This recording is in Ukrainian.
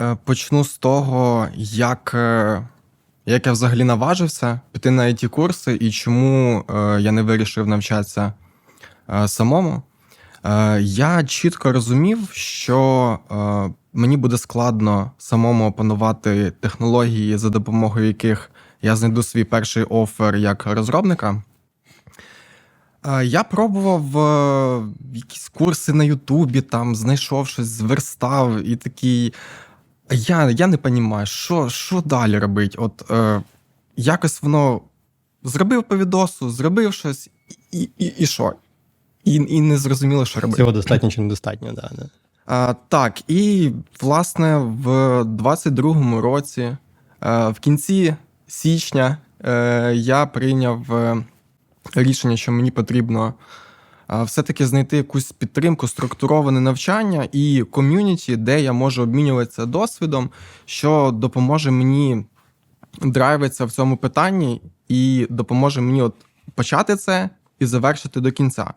Е, Почну з того, як, е, як я взагалі наважився піти на it курси і чому е, я не вирішив навчатися самому. Я чітко розумів, що мені буде складно самому опанувати технології, за допомогою яких я знайду свій перший офер як розробника. Я пробував якісь курси на Ютубі, там знайшов щось, зверстав і такий. Я, я не розумію, що, що далі робити. От е, якось воно зробив по відосу, зробив щось, і, і, і що? І, і не зрозуміло, що робити. Цього достатньо чи недостатньо, да, да. А, так, і власне в 22-му році, е, в кінці січня, е, я прийняв е, рішення, що мені потрібно все-таки знайти якусь підтримку, структуроване навчання і ком'юніті, де я можу обмінюватися досвідом, що допоможе мені драйвитися в цьому питанні і допоможе мені от почати це і завершити до кінця.